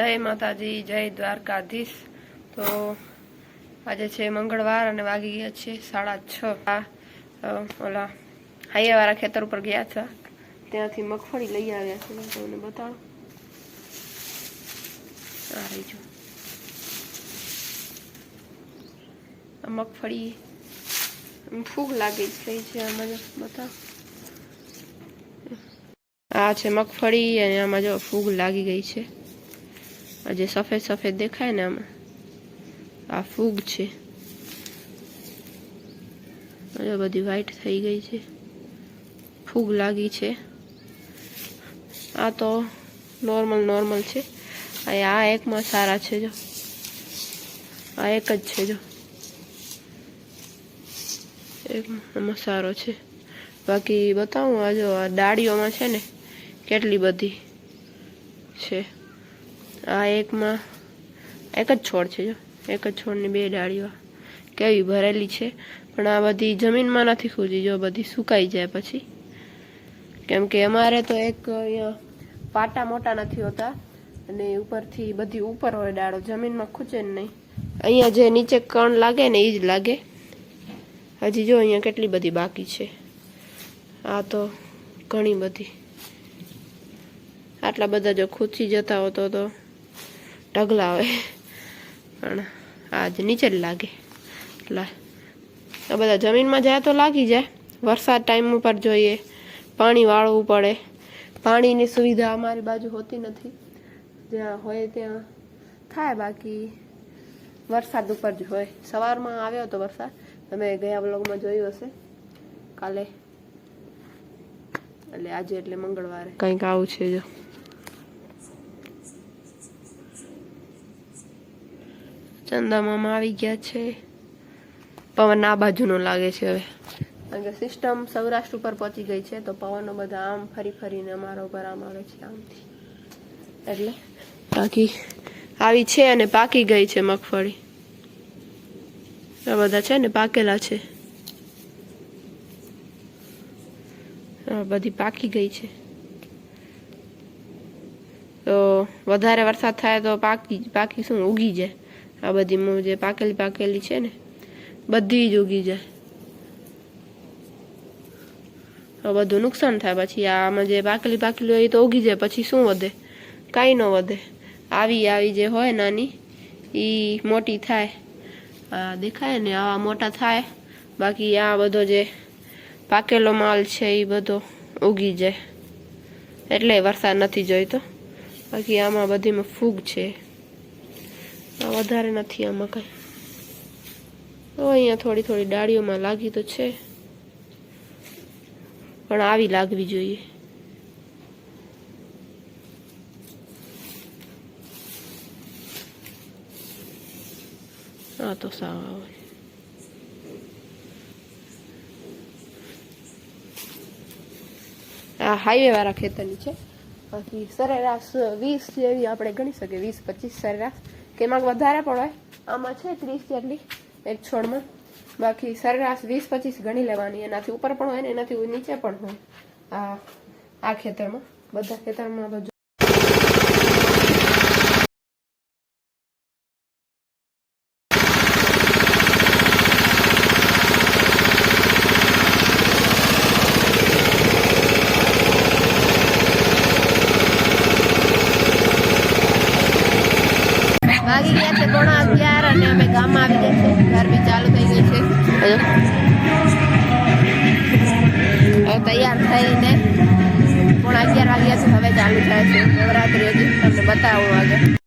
જય માતાજી, જય દ્વારકાધીશ. તો આજે છે મંગળવાર અને વાગી ગયા છે સાડા છ. ઓલા હાઈયાવાળા ખેતર ઉપર ગયા હતા. ત્યાંથી મગફળી લઈ આવ્યા છે. તમને બતાડું આ રહી જો. મગફળી ફૂગ લાગી જ ગઈ છે આમાં બતાવ. આ છે મગફળી અને આમાં જો ફૂગ લાગી ગઈ છે. આ જે સફેદ સફેદ દેખાય ને આમાં. આ ફૂગ છે. બધી વ્હાઈટ થઈ ગઈ છે. ફૂગ લાગી છે. આ તો નોર્મલ નોર્મલ છે. આ એકમાં સારા છે જો. આ એક જ છે જો. એકમાં સારો છે. બાકી બતાવું આ જો, આ ડાળીઓમાં છે ને, કેટલી બધી છે. આ એકમાં, એક જ છોડ છે જો, એક જ છોડની બે ડાળીઓ. કેવી ભરેલી છે. પણ આ બધી જમીનમાં નથી ખૂજી, જો બધી સુકાઈ જાય પછી. કેમ કે અમારે તો એક અહીંયા પાટા મોટા નથી હોતા. અને ઉપરથી બધી ઉપર હોય ડાળો, જમીનમાં ખૂચે જ નહીં. અહીંયા જે નીચે કણ લાગે ને એ જ લાગે. હજી જો અહીંયા કેટલી બધી બાકી છે. આ તો ઘણી બધી. આટલા બધા જો ખૂચી જતા હોતો તો ઢગલા હોય પણ આજ નીચે જ લાગે. એટલે આ બધા જમીનમાં જાય તો લાગી જાય. વરસાદ ટાઈમ ઉપર જોઈએ, પાણી વાળવું પડે. પાણીની સુવિધા અમારી બાજુ હોતી નથી. જ્યાં હોય ત્યાં થાય, બાકી વરસાદ ઉપર જ હોય. સવારમાં આવ્યો હતો વરસાદ. તમે ગયા બ્લોગમાં જોયું હશે. કાલે. એટલે આજે એટલે મંગળવારે. કંઈક આવું છે જો. ચંદા મામા આવી ગયા છે. પવન આ બાજુનો લાગે છે હવે. કારણ કે સિસ્ટમ સૌરાષ્ટ્ર ઉપર પહોંચી ગઈ છે, તો પવનો બધા આમ ફરી ફરીને અમારા ઉપર આમ આવે છે આમથી. એટલે બાકી આવી છે અને પાકી ગઈ છે મગફળી. આ બધા છે ને પાકેલા છે. બધી પાકી ગઈ છે. તો વધારે વરસાદ થાય તો પાકી પાકી શું, ઉગી જાય. આ બધી જે પાકેલી પાકેલી છે ને, બધી જ ઉગી જાય. આ બધું નુકસાન થાય પછી આમાં જે પાકેલી પાકેલી હોય એ તો ઉગી જાય, પછી શું વધે? કાંઈ ન વધે. આવી આવી જે હોય નાની એ મોટી થાય. આ દેખાય ને, આવા મોટા થાય. બાકી આ બધો જે પાકેલો માલ છે એ બધો ઉગી જાય. એટલે વરસાદ નથી જોઈતો. બાકી આમાં બધીમાં ફૂગ છે. વધારે નથી આમાં કાંઈ. તો અહીંયા થોડી થોડી ડાળીઓમાં લાગી તો છે. પણ આવી લાગવી જોઈએ. આ તો સાવ આવે. આ હાઈવે વાળા ખેતરની છે. બાકી સરેરાશ વીસ જેવી આપણે ગણી શકીએ. વીસ પચીસ સરેરાશ એમાં વધારે પણ હોય. આમાં છે ત્રીસ જેટલી એક છોડમાં. બાકી સરેરાશ વીસ પચીસ ગણી લેવાની. એનાથી ઉપર પણ હોય ને એનાથી નીચે પણ હોય. આ આ ખેતરમાં. બધા ખેતરમાં તો તૈયાર થઈને પોણા અગિયાર વાગ્યા છે હવે ચાલુ થાય છે. નવરાત્રી હજી તમને બતાવું આગળ.